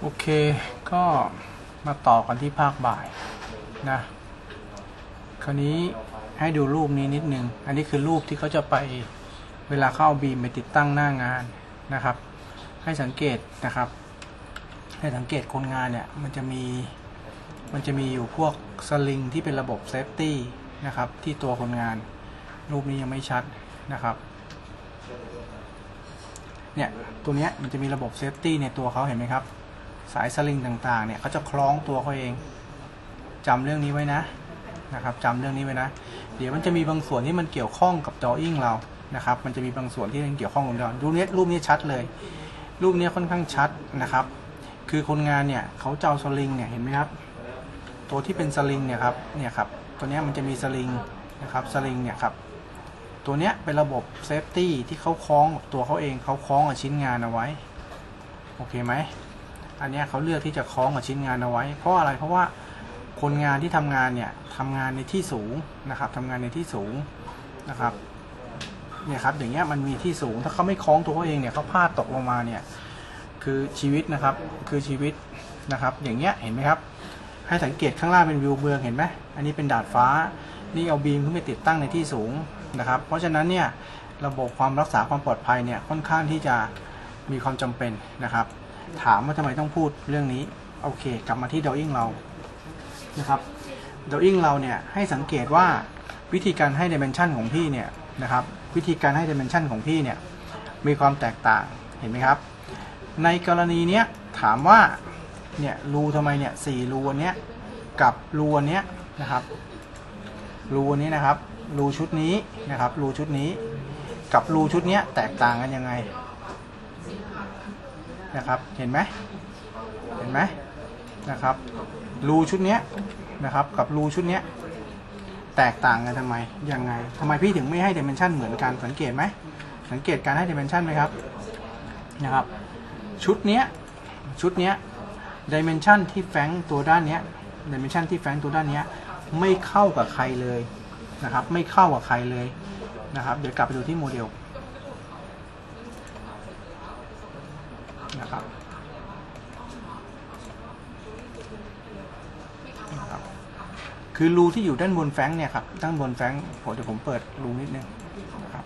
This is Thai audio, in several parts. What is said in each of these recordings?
โอเคก็มาต่อกันที่ภาคบ่ายนะ คราวนี้ให้ดูรูปนี้นิดนึง อันนี้คือรูปที่เขาจะไปเวลาเข้าบีมไปติดตั้งหน้างานนะครับ ให้สังเกตนะครับ ให้สังเกตคนงานเนี่ยมันจะมีมันจะมีอยู่พวกสลิงที่เป็นระบบเซฟตี้นะครับที่ตัวคนงาน รูปนี้ยังไม่ชัดนะครับเนี่ยตัวเนี้ยมันจะมีระบบเซฟตี้ในตัวเขาเห็นไหมครับ สายสลิงต่างๆ เนี่ยเขาจะคล้องตัวเขาเองจำเรื่องนี้ไว้นะนะครับจำเรื่องนี้ไว้นะ เดี๋ยวมันจะมีบางส่วนที่มันเกี่ยวข้องกับ drawing เรานะครับ มันจะมีบางส่วนที่มันเกี่ยวข้องกับเรารูปนี้รูปนี้ชัดเลย รูปนี้ค่อนข้างชัดนะครับ คือคนงานเนี่ยเขาจะเอาสลิงเนี่ยเห็นไหมครับ ตัวที่เป็นสลิงเนี่ยครับเนี่ยครับตัวนี้มันจะมีสลิงนะครับสลิงเนี่ยครับตัวเนี้ยเป็นระบบเซฟตี้ที่เขาคล้องตัวเขาเองเขาคล้องกับชิ้นงานเอาไว้ โอเคไหม อันนี้เขาเลือกที่จะคล้องกับชิ้นงานเอาไว้ เพราะอะไรเพราะว่าคนงานที่ทำงานเนี่ยทำงานในที่สูงนะครับทำงานในที่สูงนะครับเนี่ยครับอย่างเงี้ยมันมีที่สูงถ้าเขาไม่คล้องตัวเขาเองเนี่ยเขาพลาดตกลงมาเนี่ยคือชีวิตนะครับคือชีวิตนะครับ อย่างเงี้ยเห็นไหมครับ ให้สังเกตข้างล่างเป็นวิวเมืองเห็นไหมอันนี้เป็นดาดฟ้า นี่เอาบีมขึ้นไปติดตั้งในที่สูงนะครับ เพราะฉะนั้นเนี่ยระบบความรักษาความปลอดภัยเนี่ยค่อนข้างที่จะมีความจำเป็นนะครับ ถามว่าทำไมต้องพูดเรื่องนี้ โอเค กลับมาที่ดอ w ิงเรานะครับดอ w ิงเราเนี่ยให้สังเกตว่าวิธีการให้ดิเมนชันของพี่เนี่ยนะครับ วิธีการให้ดิเมนชันของพี่เนี่ยมีความแตกต่างเห็นไหมครับ ในกรณีเนี้ยถามว่าเนี่ยรูทำไมเนี่ยสี่รูอันเนี้ยกับรูอันเนี้ยนะครับรูอันนี้นะครับรูชุดนี้นะครับรูชุดนี้ กับรูชุดเนี้ยแตกต่างกันยังไง นะครับ เห็นไหมเห็นไหมนะครับ รูชุดเนี้ยนะครับ กับรูชุดเนี้ยแตกต่างกันทำไม ยังไงทำไมพี่ถึงไม่ให้ดิเมนชันเหมือนกัน สังเกตไหม สังเกตการให้ดิเมนชันไหมครับ นะครับ ชุดเนี้ย ชุดเนี้ยดิเมนชันที่แฟงตัวด้านเนี้ยดิเมนชันที่แฟงตัวด้านเนี้ยไม่เข้ากับใครเลยนะครับ ไม่เข้ากับใครเลยนะครับ เดี๋ยวกลับไปดูที่โมเดล นะครับนะครับ คือรูที่อยู่ด้านบนแฟงเนี่ยครับด้านบนแฟงผมเดี๋ยวผมเปิดรูนิดนึงนะครับ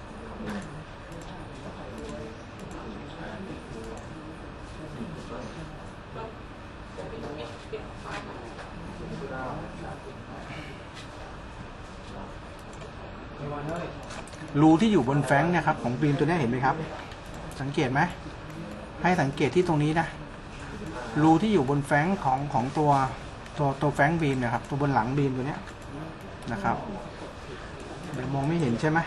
รูที่อยู่บนแฟงเนี่ยครับของบีมตัวนี้เห็นไหมครับ สังเกตไหม ให้สังเกตที่ตรงนี้นะรูที่อยู่บนแฟงของของตัวตัวตัวแฟงบีมเนี่ยครับตัวบนหลังบีมตัวเนี้ยนะครับ เดี๋ยวมองไม่เห็นใช่ไหม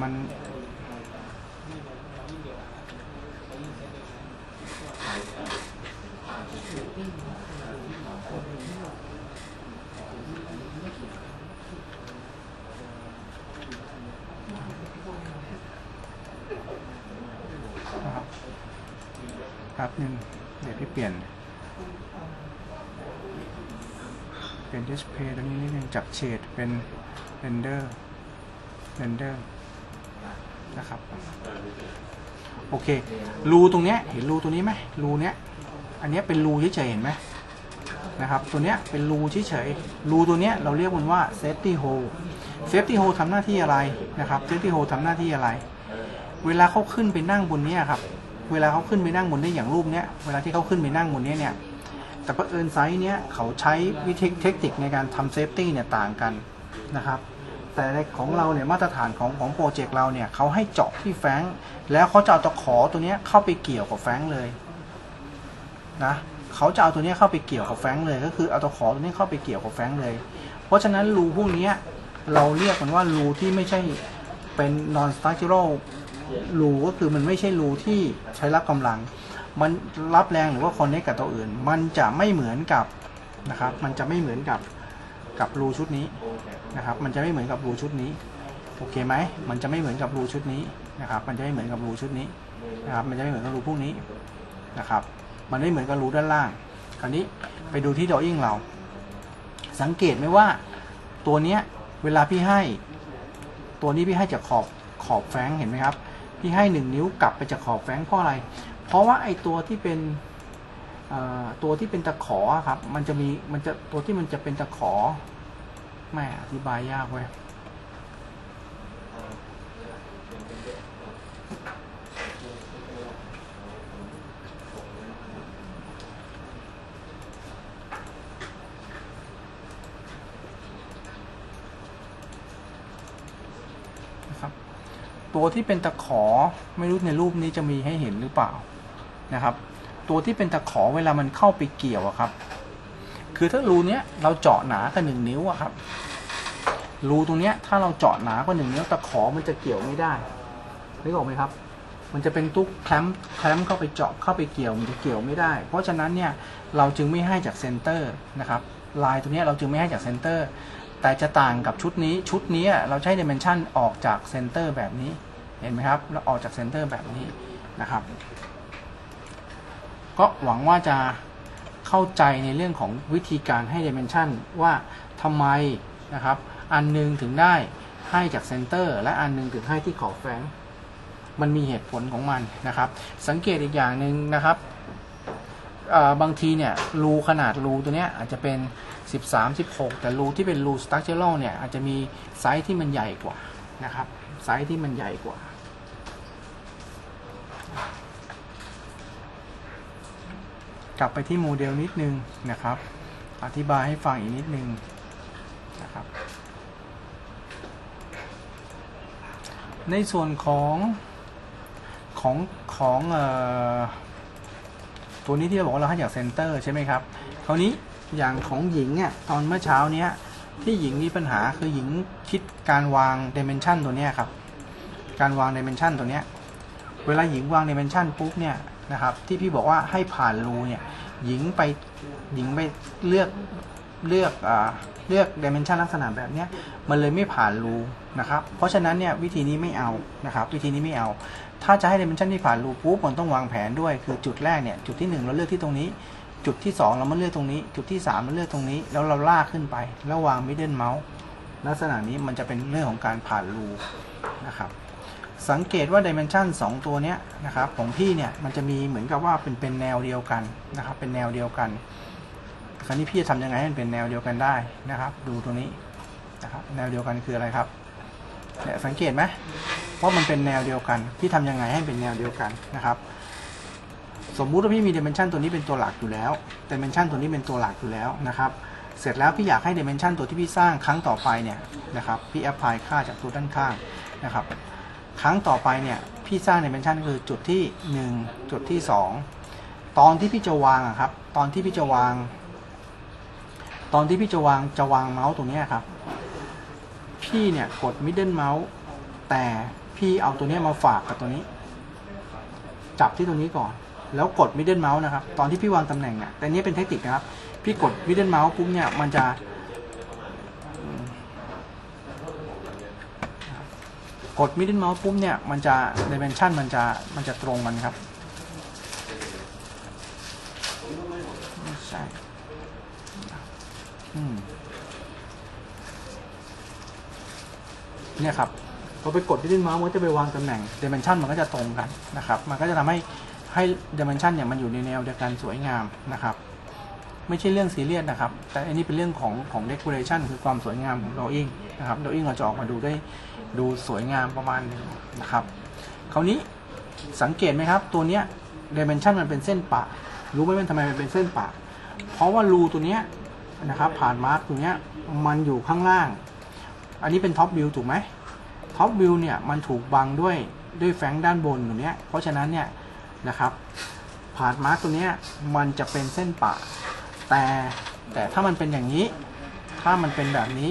มัน ครับหนึ่งเดี๋ยวพี่เปลี่ยน เปลี่ยนดิสเพย์ตรงนี้นิดนึงจากเฉดเป็นเรนเดอร์เรนเดอร์นะครับ โอเค รูตรงเนี้ยเห็นรูตัวนี้ไหมรูเนี้ย อันเนี้ยเป็นรูเฉยๆเห็นไหมนะครับ ตัวเนี้ยเป็นรูเฉยๆรูตัวเนี้ยเราเรียกมันว่า safety hole safety hole ทำหน้าที่อะไรนะครับ safety hole ทำหน้าที่อะไร เวลาเขาขึ้นไปนั่งบนเนี้ยครับ เวลาเขาขึ้นไปนั่งบนเนี้อย่างรูปเนี้ยเวลาที่เขาขึ้นไปนั่งบนนี้เนี่ยแต่ประเอิญไซส์เนี้ยเขาใช้วิธีเทคนิคในการทำเซฟตี้เนี่ยต่างกันนะครับแต่ในของเราเนี่ยมาตรฐานของของโปรเจกต์เราเนี่ยเขาให้เจาะที่แฟงแล้วเขาจะเอาตะขอตัวเนี้ยเข้าไปเกี่ยวกับแฟงเลยนะเขาจะเอาตัวนี้เข้าไปเกี่ยวกับแฟงเลย ก็คือเอาตะขอตัวนี้เข้าไปเกี่ยวกับแฟงเลย เพราะฉะนั้นรูพวกนี้เราเรียกมันว่ารูที่ไม่ใช่เป็น non structural รูก็คือมันไม่ใช่รูที่ใช้รับกำลัง มันรับแรงหรือว่าคอนเนคกับตัวอื่น มันจะไม่เหมือนกับนะครับ มันจะไม่เหมือนกับกับรูชุดนี้นะครับ มันจะไม่เหมือนกับรูชุดนี้โอเคไหมมันจะไม่เหมือนกับรูชุดนี้นะครับ มันจะไม่เหมือนกับรูชุดนี้นะครับ มันจะไม่เหมือนกับรูพวกนี้นะครับ มันไม่เหมือนกับรูด้านล่าง คราวนี้ไปดูที่ดอ w ิ n งเรา สังเกตไหมว่าตัวเนี้ยเวลาพี่ให้ ตัวนี้พี่ให้จากขอบขอบแฟงเห็นไหมครับ พี่ให้หนึ่งนิ้วกลับไปจากขอบแฟงเพราะอะไร เพราะว่าไอตัวที่เป็นตัวที่เป็นตะขอครับ มันจะมีมันจะตัวที่มันจะเป็นตะขอแม่อธิบายยากเว้ย ตัวที่เป็นตะขอไม่รู้ในรูปนี้จะมีให้เห็นหรือเปล่านะครับ ตัวที่เป็นตะขอเวลามันเข้าไปเกี่ยวอะครับ คือถ้ารูเนี้ยเราเจาะหนากันหนึ่งนิ้วอะครับรูตรงเนี้ยถ้าเราเจาะหนากว่าหนึ่งนิ้วตะขอมันจะเกี่ยวไม่ได้นึกออกไหมครับ มันจะเป็นตุ๊กแคลมป์แคลมป์เข้าไปเจาะเข้าไปเกี่ยวมันจะเกี่ยวไม่ได้ เพราะฉะนั้นเนี่ยเราจึงไม่ให้จากเซนเตอร์นะครับลายตัวเนี้ยเราจึงไม่ให้จากเซนเตอร์ แต่จะต่างกับชุดนี้ชุดนี้เราใช้ดิเมนชันออกจากเซนเตอร์แบบนี้เห็นไหมครับเราออกจากเซนเตอร์แบบนี้นะครับ ก็หวังว่าจะเข้าใจในเรื่องของวิธีการให้ dimension ว่าทำไมนะครับ อันหนึงถึงได้ให้จากเซนเตอร์และอันหนึงถึงให้ที่ขอบแฟรงมันมีเหตุผลของมันนะครับ สังเกตอีกอย่างหนึ่งนะครับ บางทีเนี่ยรูขนาดรูตัวเนี้ยอาจจะเป็น 13 16 แต่รูที่เป็นรูสตั๊กเจอร์เนี่ยอาจจะมีไซส์ที่มันใหญ่กว่านะครับไซส์ที่มันใหญ่กว่ากลับไปที่โมเดลนิดนึงนะครับ อธิบายให้ฟังอีกนิดนึงนะครับ ในส่วนของของของอ ตัวนี้ที่เราบอกว่าเราให้จากเซนเตอร์ใช่ไหมครับคราวนี้อย่างของหญิงเนี่ยตอนเมื่อเช้าเนี้ยที่หญิงมีปัญหาคือหญิงคิดการวางเดเมนชันตัวเนี้ยครับการวางเดเมนชันตัวเนี้ยเวลาหญิงวางเดเมนชันปุ๊บเนี่ยนะครับที่พี่บอกว่าให้ผ่านรูเนี่ยหญิงไปหญิงไปเลือก เลือกอ่าเลือกดิเมนชันลักษณะแบบนี้มันเลยไม่ผ่านรูนะครับ เพราะฉะนั้นเนี่ยวิธีนี้ไม่เอานะครับ วิธีนี้ไม่เอา ถ้าจะให้ดิเมนชันที่ผ่านรูปุ๊บมันต้องวางแผนด้วย คือจุดแรกเนี่ยจุดที่หนึ่งเราเลือกที่ตรงนี้ จุดที่สองเรามาเลือกตรงนี้ จุดที่สามเราเลือกตรงนี้ แล้วเราลากขึ้นไป แล้ววางมิดเดิลเมาส์ลักษณะนี้มันจะเป็นเรื่องของการผ่านรูนะครับสังเกตว่าดิเมนชัน2ตัวเนี้ยนะครับของพี่เนี่ยมันจะมีเหมือนกับว่าเป็นเป็นแนวเดียวกันนะครับเป็นแนวเดียวกัน คราวนี้พี่จะทำยังไงให้มันเป็นแนวเดียวกันได้นะครับ ดูตัวนี้นะครับ แนวเดียวกันคืออะไรครับเนี่ยสังเกตไหมว่ามันเป็นแนวเดียวกัน พี่ทำยังไงให้เป็นแนวเดียวกันนะครับ สมมุติว่าพี่มีเดเมนชันตัวนี้เป็นตัวหลักอยู่แล้วเดเมนชันตัวนี้เป็นตัวหลักอยู่แล้วนะครับ เสร็จแล้วพี่อยากให้เดเมนชันตัวที่พี่สร้างครั้งต่อไปเนี่ยนะครับ พี่แอพพลายค่าจากตัวด้านข้างนะครับ ครั้งต่อไปเนี่ยพี่สร้างในเมนชันคือจุดที่ 1 จุดที่ 2 ตอนที่พี่จะวางอะครับ ตอนที่พี่จะวาง ตอนที่พี่จะวางจะวางเมาส์ตรงนี้ครับ พี่เนี่ยกด middle mouse แต่พี่เอาตัวเนี้ยมาฝากกับตัวนี้ จับที่ตัวนี้ก่อน แล้วกด middle mouse นะครับ ตอนที่พี่วางตำแหน่งเนี่ยแต่นี้เป็นเทคนิคนะครับ พี่กด middle mouse ปุ๊บเนี่ยมันจะกด middle mouse ปุ๊บเนี่ยมันจะ dimension มันจะมันจะตรงกันครับ ไม่ใช่ อืม เนี่ยครับพอไปกด middle mouse มันก็จะไปวางตำแหน่ง dimension มันก็จะตรงกันนะครับ มันก็จะทำให้ให้ dimension เนี่ยมันอยู่ในแนวเดียวกันสวยงามนะครับ ไม่ใช่เรื่องซีเรียสนะครับ แต่อันนี้เป็นเรื่องของของ decoration คือความสวยงามของ drawing นะครับ drawing เราจะออกมาดูได้ดูสวยงามประมาณนึงนะครับ คราวนี้สังเกตไหมครับ ตัวเนี้ย dimension มันเป็นเส้นปะ รู้ไหมว่าทำไมมันเป็นเส้นปะ เพราะว่ารูตัวเนี้ยนะครับผ่านมาร์กตัวเนี้ยมันอยู่ข้างล่าง อันนี้เป็นท็อปวิวถูกไหมท็อปวิวเนี่ยมันถูกบังด้วยด้วยแฟงด้านบนตัวเนี้ย เพราะฉะนั้นเนี่ยนะครับผ่านมาร์กตัวเนี้ยมันจะเป็นเส้นปะ แต่แต่ถ้ามันเป็นอย่างนี้ ถ้ามันเป็นแบบนี้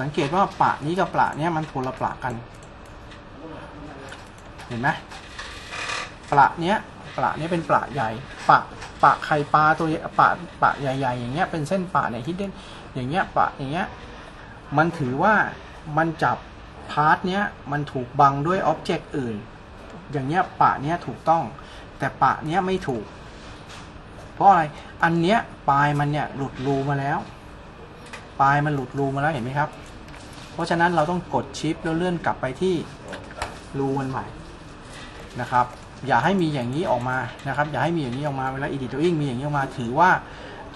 สังเกตว่าปะนี้กับปะเนี้ยมันคนละปะกัน เห็นไหมปะเนี้ยปะเนี้ยเป็นปะใหญ่ปะปะไข่ปลาตัวใหญ่ปะปะใหญ่ ๆ อย่างเงี้ยเป็นเส้นปะเนี่ยฮิดเด้นอย่างเงี้ยปะอย่างเงี้ย มันถือว่ามันจับพาร์ทเนี้ยมันถูกบังด้วยอ็อบเจกต์อื่น อย่างเงี้ยปะเนี้ยถูกต้อง แต่ปะเนี้ยไม่ถูก เพราะอะไร อันเนี้ยปลายมันเนี่ยหลุดรูมาแล้ว ปลายมันหลุดรูมาแล้วเห็นไหมครับ เพราะฉะนั้นเราต้องกดชิปแล้วเลื่อนกลับไปที่รูมันใหม่นะครับ อย่าให้มีอย่างนี้ออกมานะครับ อย่าให้มีอย่างนี้ออกมาเวลา editing มีอย่างนี้ออกมา ถือว่า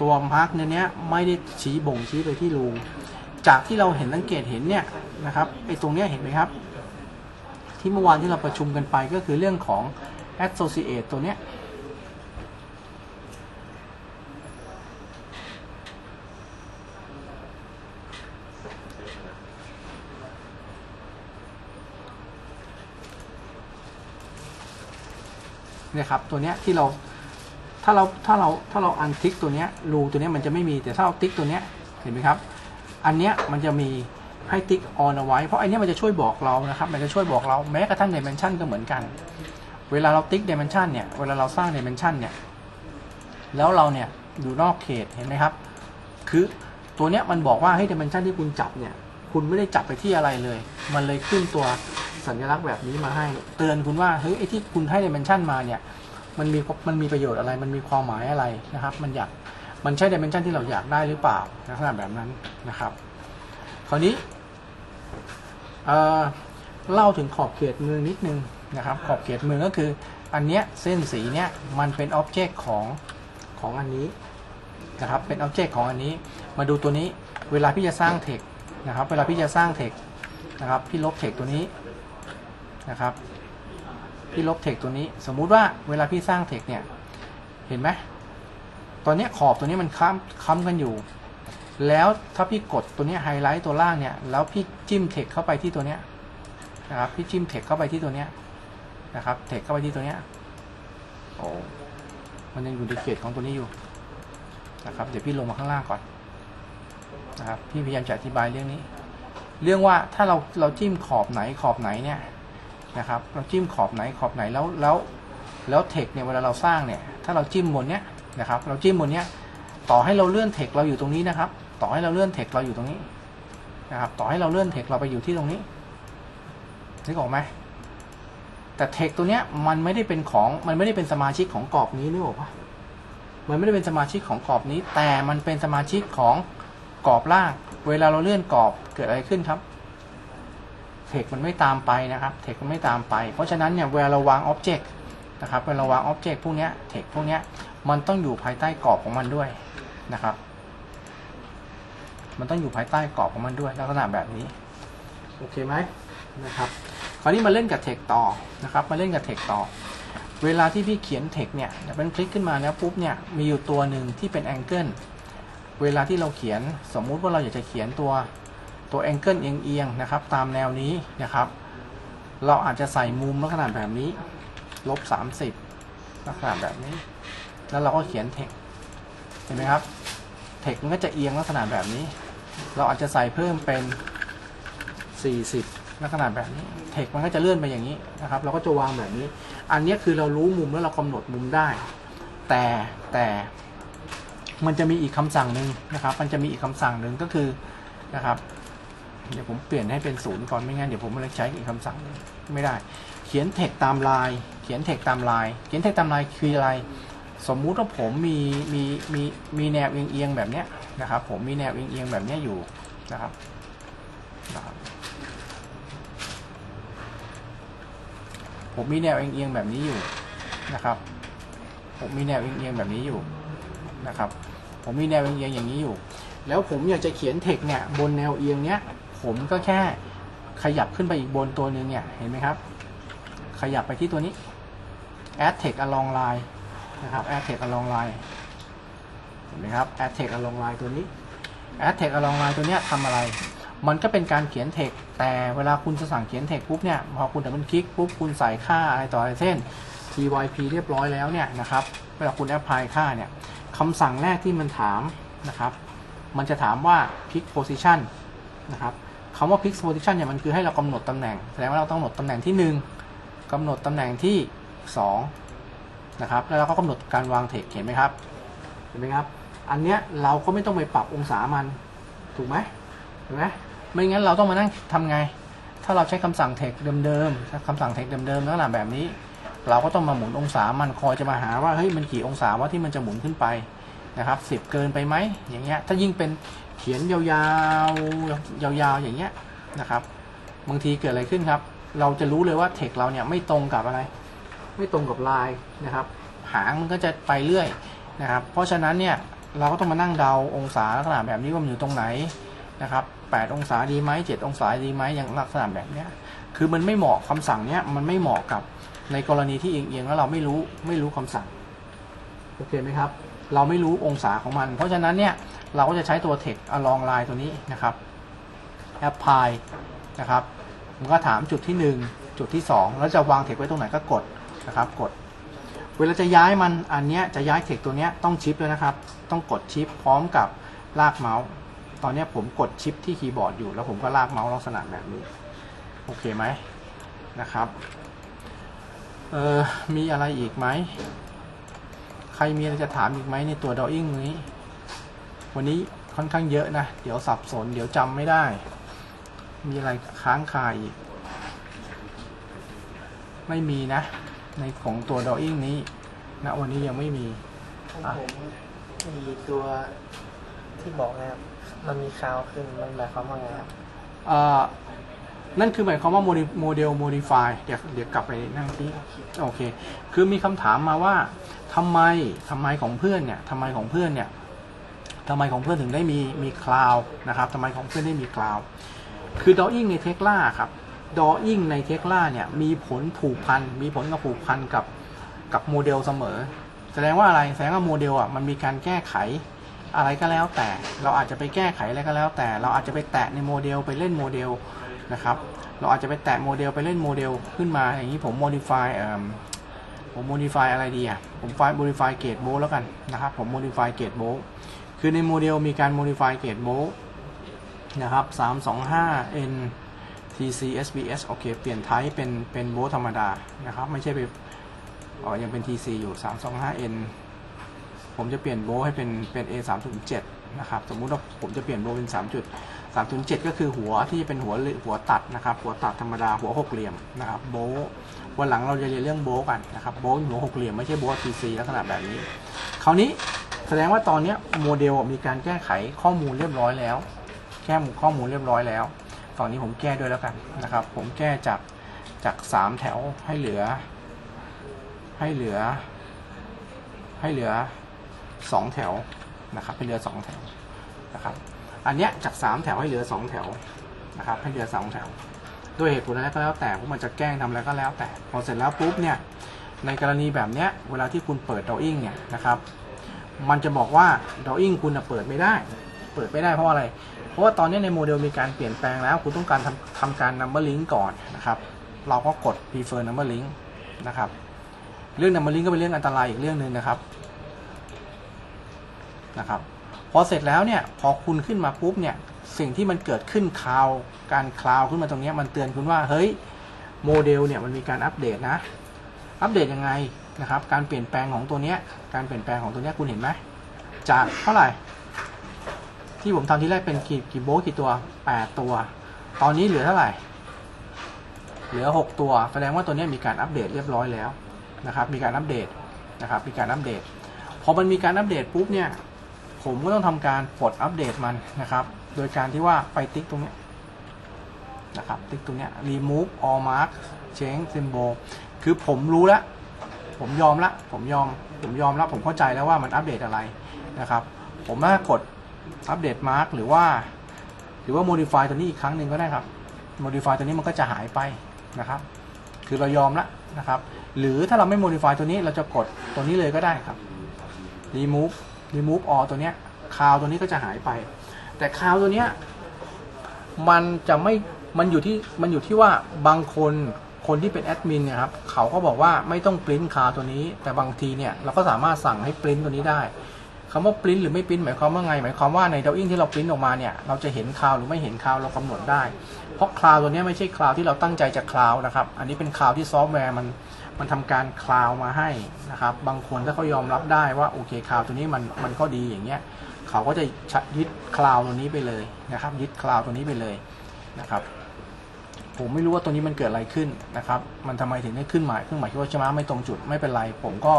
ตัวมาร์กเนี้ยไม่ได้ชี้บ่งชี้ไปที่รู จากที่เราเห็นสังเกตเห็นเนี่ยนะครับไอ้ตรงเนี้ยเห็นไหมครับ ที่เมื่อวานที่เราประชุมกันไปก็คือเรื่องของ associate ตัวเนี้ยเนี่ยครับตัวเนี้ยที่เราถ้าเราถ้าเราถ้าเราอันทิกตัวเนี้ยรูตัวเนี้ยมันจะไม่มีแต่ถ้าเราติ๊กตัวเนี้ยเห็นไหมครับ อันเนี้ยมันจะมีให้ติ๊กออนเอาไว้ เพราะอันเนี้ยมันจะช่วยบอกเรานะครับ มันจะช่วยบอกเราแม้กระทั่ง dimension ก็เหมือนกัน เวลาเราติ๊ก dimension เนี่ย เวลาเราสร้าง dimension เนี่ย แล้วเราเนี่ยอยู่นอกเขตเห็นไหมครับ คือตัวเนี้ยมันบอกว่าให้ dimension ที่คุณจับเนี่ย คุณไม่ได้จับไปที่อะไรเลย มันเลยขึ้นตัวสัญลักษณ์แบบนี้มาให้ เตือนคุณว่า เฮ้ย ไอ้ที่คุณให้ dimension มาเนี่ย มันมี มันมีประโยชน์อะไร มันมีความหมายอะไรนะครับ มันอยาก มันใช่ dimension ที่เราอยากได้หรือเปล่าลักษณะแบบนั้นนะครับ คราวนี้เเล่าถึงขอบเขตเมืองนิดนึงนะครับ ขอบเขตเมืองก็คือ อันเนี้ยเส้นสีเนี้ยมันเป็นอ็อบเจกต์ของของอันนี้นะครับ เป็นอ็อบเจกต์ของอันนี้ มาดูตัวนี้เวลาพี่จะสร้างเทคนะครับ เวลาพี่จะสร้างเทคนะครับ พี่ลบเทคตัวนี้นะครับ พี่ลบเทคตัวนี้ สมมุติว่าเวลาพี่สร้างเทคเนี่ย เห็นไหม ตอนนี้ขอบตัวนี้มันค้ำค้ำกันอยู่ แล้วถ้าพี่กดตัวนี้ไฮไลท์ตัวล่างเนี่ย แล้วพี่จิ้มเทคเข้าไปที่ตัวเนี้ยนะครับ พี่จิ้มเทคเข้าไปที่ตัวเนี้ยนะครับ เทคเข้าไปที่ตัวเนี้ยโอ้มันยังอยู่ในเขตของตัวนี้อยู่นะครับ เดี๋ยวพี่ลงมาข้างล่างก่อนนะครับ พี่พยายามจะอธิบายเรื่องนี้ เรื่องว่าถ้าเราเราจิ้มขอบไหนขอบไหนเนี่ยนะครับ เราจิ้มขอบไหนขอบไหนแล้วแล้วแล้วเทคเนี่ยเวลาเราสร้างเนี่ย ถ้าเราจิ้มบนเนี้ย นะครับ เราจิ้มบนนี้ต่อให้เราเลื่อนเทคเราอยู่ตรงนี้นะครับ ต่อให้เราเลื่อนเทคเราอยู่ตรงนี้นะครับ ต่อให้เราเลื่อนเทคเราไปอยู่ที่ตรงนี้นึกออกไหมแต่เทคตัวเนี้ยมันไม่ได้เป็นของมันไม่ได้เป็นสมาชิกของกรอบนี้นึกออกปะมันไม่ได้เป็นสมาชิกของกรอบนี้ แต่มันเป็นสมาชิกของกรอบล่าง เวลาเราเลื่อนกรอบเกิดอะไรขึ้นครับเทคมันไม่ตามไปนะครับเทคมันไม่ตามไป เพราะฉะนั้นเนี่ยเวลาเราวางอ็อบเจกต์ นะครับเวลาเราวางอ็อบเจกต์พวกนี้เทคพวกนี้มันต้องอยู่ภายใต้กรอบของมันด้วยนะครับ มันต้องอยู่ภายใต้กรอบของมันด้วยลักษณะแบบนี้โอเคไหมนะครับคราวนี้มาเล่นกับเทคต่อนะครับ มาเล่นกับเทคต่อ เวลาที่พี่เขียนเทคเนี่ยเป็นคลิกขึ้นมาแล้วปุ๊บเนี่ยมีอยู่ตัวหนึ่งที่เป็นแองเกิลเวลาที่เราเขียนสมมุติว่าเราอยากจะเขียนตัวตัวแองเกิลเอียงๆนะครับ ตามแนวนี้นะครับ เราอาจจะใส่มุมลักษณะแบบนี้ ลบ30ลักษณะแบบนี้ แล้วเราก็เขียนเทคเห็นไหมครับ เทคมันก็จะเอียงลักษณะแบบนี้ เราอาจจะใส่เพิ่มเป็น 40 ลักษณะแบบนี้ เทคมันก็จะเลื่อนไปอย่างนี้นะครับ เราก็จะวางแบบนี้ อันนี้คือเรารู้มุมแล้วเรากำหนดมุมได้ แต่แต่มันจะมีอีกคำสั่งหนึ่งนะครับ มันจะมีอีกคำสั่งหนึ่งก็คือนะครับ เดี๋ยวผมเปลี่ยนให้เป็นศูนย์ก่อนไม่งั้นเดี๋ยวผมไม่ใช้อีกคำสั่งหนึ่งไม่ได้ เขียนเทคตามลาย เขียนเทคตามลาย เขียนเทคตามลายคืออะไร สมมุติว่าผมมีมีมีมีแนวเอียงๆแบบเนี้ยนะครับ ผมมีแนวเอียงๆแบบเนี้ยอยู่นะครับนะครับผมมีแนวเอียงๆแบบนี้อยู่นะครับ ผมมีแนวเอียงๆแบบนี้อยู่นะครับ ผมมีแนวเอียงอย่างนี้อยู่ แล้วผมอยากจะเขียนเทคเนี่ยบนแนวเอียงเนี้ย ผมก็แค่ขยับขึ้นไปอีกบนตัวหนึ่งเนี่ย เห็นไหมครับ ขยับไปที่ตัวนี้ add text along line นะครับ add text along line เห็นไหมครับ add text along line ตัวนี้ add text along line ตัวนี้ทำอะไร มันก็เป็นการเขียน text แต่เวลาคุณจะสั่งเขียน text ปุ๊บเนี่ย พอคุณแต่มันคลิกปุ๊บคุณใส่ค่าอะไรต่ออะไรเช่น typ เรียบร้อยแล้วเนี่ยนะครับ เวลาคุณ apply ค่าเนี่ยคำสั่งแรกที่มันถามนะครับ มันจะถามว่า pick position นะครับคำว่า pick position เนี่ยมันคือให้เรากำหนดตำแหน่ง แสดงว่าเราต้องกำหนดตำแหน่งที่ 1 กำหนดตำแหน่งที่2นะครับแล้วเราก็กำหนดการวางเทคเห็นไหมครับเห็นไหมครับ อันเนี้ยเราก็ไม่ต้องไปปรับองศามันถูกไหมถูกไหมไม่งั้นเราต้องมานั่งทำไง ถ้าเราใช้คำสั่งเทคเดิมๆคำสั่งเทคเดิมๆลักษณะแบบนี้ เราก็ต้องมาหมุนองศามันคอยจะมาหาว่าเฮ้ยมันกี่องศาว่าที่มันจะหมุนขึ้นไปนะครับสิบเกินไปไหมอย่างเงี้ยถ้ายิ่งเป็นเขียนยาวๆยาวๆอย่างเงี้ยนะครับบางทีเกิดอะไรขึ้นครับ เราจะรู้เลยว่าเทคเราเนี่ยไม่ตรงกับอะไร ไม่ตรงกับลายนะครับ หางมันก็จะไปเรื่อยนะครับ เพราะฉะนั้นเนี่ยเราก็ต้องมานั่งเดาองศาลักษณะแบบนี้ว่ามันอยู่ตรงไหนนะครับ8องศาดีไหม7องศาดีไหมอย่างลักษณะแบบเนี้ยคือมันไม่เหมาะคำสั่งเนี้ยมันไม่เหมาะกับในกรณีที่เอียงๆแล้วเราไม่รู้ไม่รู้คำสั่งโอเคไหมครับ เราไม่รู้องศาของมัน เพราะฉะนั้นเนี่ยเราก็จะใช้ตัว text along line ตัวนี้นะครับ apply นะครับ มันก็ถามจุดที่ 1 จุดที่ 2 แล้วจะวางเทคไว้ตรงไหนก็กดนะครับกด เวลาจะย้ายมันอันเนี้ยจะย้ายเทคตัวเนี้ยต้องชิปเลยนะครับ ต้องกดชิปพร้อมกับลากเมาส์ ตอนเนี้ยผมกดชิปที่คีย์บอร์ดอยู่ แล้วผมก็ลากเมาส์ลักษณะแบบนี้ โอเคไหมนะครับเออมีอะไรอีกไหม ใครมีอะไรจะถามอีกไหมในตัว drawing นี้ วันนี้ค่อนข้างเยอะนะ เดี๋ยวสับสน เดี๋ยวจำไม่ได้ มีอะไรค้างคาอีก ไม่มีนะ ในของตัว drawing นี้ณวันนี้ยังไม่มีของผมมีตัวที่บอกนะครับ มันมีคาวขึ้น มันหมายความว่าไงครับเอ่อนั่นคือหมายความว่าโมเดลโมเดลโมดิฟายเดี๋ยวเดี๋ยวกลับไปนั่งที่โอเค คือมีคำถามมาว่าทำไมทำไมของเพื่อนเนี่ยทำไมของเพื่อนเนี่ยทำไมของเพื่อนถึงได้มีมีคลาวนะครับทำไมของเพื่อนได้มีคลาว คือดออิ่งในเทคล่าครับดออิ่งในเทคล่าเนี่ยมีผลผูกพันมีผลกับผูกพันกับกับโมเดลเสมอ แสดงว่าอะไรแสดงว่าโมเดลอะมันมีการแก้ไขอะไรก็แล้วแต่ เราอาจจะไปแก้ไขอะไรก็แล้วแต่ เราอาจจะไปแตะในโมเดลไปเล่นโมเดลนะครับเราอาจจะไปแตะโมเดลไปเล่นโมเดลขึ้นมาอย่างนี้ผม modify เอ่อผม modify อะไรดีอะผมไฟ modify gate bolt แล้วกันนะครับผม modify gate bolt คือในโมเดลมีการ modify gate bolt นะครับ 325 n tc sbs โอเค เปลี่ยนไทป์เป็นเป็นโบลธรรมดานะครับ ไม่ใช่ไปอ๋อยังเป็น tc อยู่ 325 n ผมจะเปลี่ยนโบลให้เป็นเป็น a 3 0 7นะครับ สมมุติว่าผมจะเปลี่ยนโบลเป็น3จุด307 ก็คือหัวที่เป็นหัวหัวตัดนะครับ หัวตัดธรรมดาหัวหกเหลี่ยมนะครับโบวันหลังเราจะเรียนเรื่องโบกันนะครับโบหัวหกเหลี่ยมไม่ใช่โบล TC ลักษณะแบบนี้ คราวนี้แสดงว่าตอนนี้โมเดลมีการแก้ไขข้อมูลเรียบร้อยแล้ว แก้ข้อมูลเรียบร้อยแล้ว ฝั่งนี้ผมแก้ด้วยแล้วกันนะครับ ผมแก้จากจาก 3 แถวให้เหลือ ให้เหลือ ให้เหลือ 2 แถวนะครับให้เหลือ 2 แถวนะครับ อันเนี้ยจาก 3 แถวให้เหลือ 2 แถวนะครับ ให้เหลือ 2 แถว ด้วยเหตุผลอะไรก็แล้วแต่พวกมันจะแกล้งทำอะไรก็แล้วแต่ พอเสร็จแล้วปุ๊บเนี่ยในกรณีแบบเนี้ยเวลาที่คุณเปิด drawing เนี่ยนะครับ มันจะบอกว่า drawing คุณเปิดไม่ได้ เปิดไม่ได้เพราะอะไร เพราะว่าตอนนี้ในโมเดลมีการเปลี่ยนแปลงแล้ว คุณต้องการทำทำการ number link ก่อนนะครับ เราก็กด prefer number link นะครับ เรื่อง number link ก็เป็นเรื่องอันตรายอีกเรื่องหนึ่งนะครับ นะครับ พอเสร็จแล้วเนี่ย พอคุณขึ้นมาปุ๊บเนี่ย สิ่งที่มันเกิดขึ้นคลาว การคลาวขึ้นมาตรงนี้มันเตือนคุณว่า เฮ้ย โมเดลเนี่ยมันมีการอัปเดตนะ อัปเดตยังไงนะครับ การเปลี่ยนแปลงของตัวเนี้ย การเปลี่ยนแปลงของตัวเนี้ยคุณเห็นไหมจากเท่าไหร่ ที่ผมทำที่แรกเป็นกี่กี่โบทกี่ตัว8ตัว ตอนนี้เหลือเท่าไหร่ เหลือ6ตัว แสดงว่าตัวนี้มีการอัปเดตเรียบร้อยแล้วนะครับ มีการอัปเดตนะครับ มีการอัปเดต พอมันมีการอัปเดตปุ๊บเนี่ย ผมก็ต้องทำการปลดอัปเดตมันนะครับ โดยการที่ว่าไปติ๊กตรงนี้นะครับ ติ๊กตรงนี้ remove all mark change symbol คือผมรู้แล้ว ผมยอมละ ผมยอม ผมยอมแล้ว ผมเข้าใจแล้วว่ามันอัปเดตอะไรนะครับ ผมมากด อัปเดตมาร์กหรือว่า หรือว่า modify ตัวนี้อีกครั้งหนึ่งก็ได้ครับ modify ตัวนี้มันก็จะหายไปนะครับ คือเรายอมละนะครับ หรือถ้าเราไม่ modify ตัวนี้เราจะกดตัวนี้เลยก็ได้ครับ remove remove all ตัวเนี้ยคาวตัวนี้ก็จะหายไป แต่คาวตัวเนี้ยมันจะไม่มันอยู่ที่มันอยู่ที่ว่าบางคนคนที่เป็นแอดมินเนี่ยครับเขาก็บอกว่าไม่ต้องปริ้นคาวตัวนี้ แต่บางทีเนี่ยเราก็สามารถสั่งให้ปริ้นตัวนี้ได้ คำว่าปริ้นหรือไม่ปริ้นหมายความว่าไง หมายความว่าในด a ว i n g ที่เราปริ้นออกมาเนี่ยเราจะเห็นคาวหรือไม่เห็นคาวเรากำหนดได้ เพราะคลาวตัวนี้ไม่ใช่คลาวที่เราตั้งใจจะคลาวนะครับ อันนี้เป็นคลาวที่ซอฟต์แวร์มันมันทำการคลาวมาให้นะครับ บางคนถ้าเขายอมรับได้ว่าโอเคคลาวตัวนี้มันมันก็ดีอย่างเงี้ยเขาก็จะยึดคลาวตัวนี้ไปเลยนะครับ ยึดคลาวตัวนี้ไปเลยนะครับ ผมไม่รู้ว่าตัวนี้มันเกิดอะไรขึ้นนะครับ มันทำไมถึงได้ขึ้นหมายเครื่องหมายที่ว่าชนะไม่ตรงจุดไม่เป็นไร ผมก็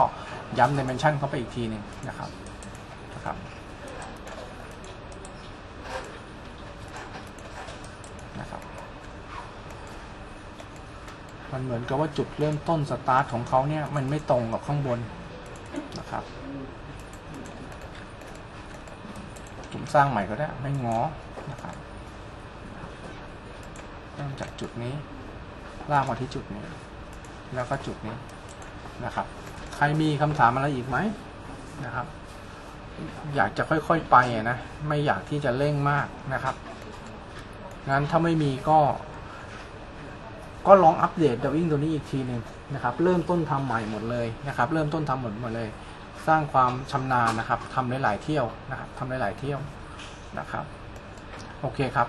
ย้ำ dimension เข้าไปอีกทีหนึ่งนะครับ นะครับ มันเหมือนกับว่าจุดเริ่มต้นสตาร์ทของเขาเนี่ยมันไม่ตรงกับข้างบนนะครับจุ่มสร้างใหม่ก็ได้ไม่งอนะครับเริ่มจากจุดนี้ ลากมาที่จุดนี้ แล้วก็จุดนี้นะครับ ใครมีคำถามอะไรอีกไหมนะครับ อยากจะค่อยๆไปนะ ไม่อยากที่จะเร่งมากนะครับ งั้นถ้าไม่มีก็ ก็ลองอัปเดตด w วิ่งตัวนี้อีกทีหนึ่งนะครับ เริ่มต้นทำใหม่หมดเลยนะครับ เริ่มต้นทำหมดหมดเลย สร้างความชำนาญนะครับทำหลาย ๆ เที่ยวนะครับทำหลาย ๆ เที่ยวนะครับ โอเคครับ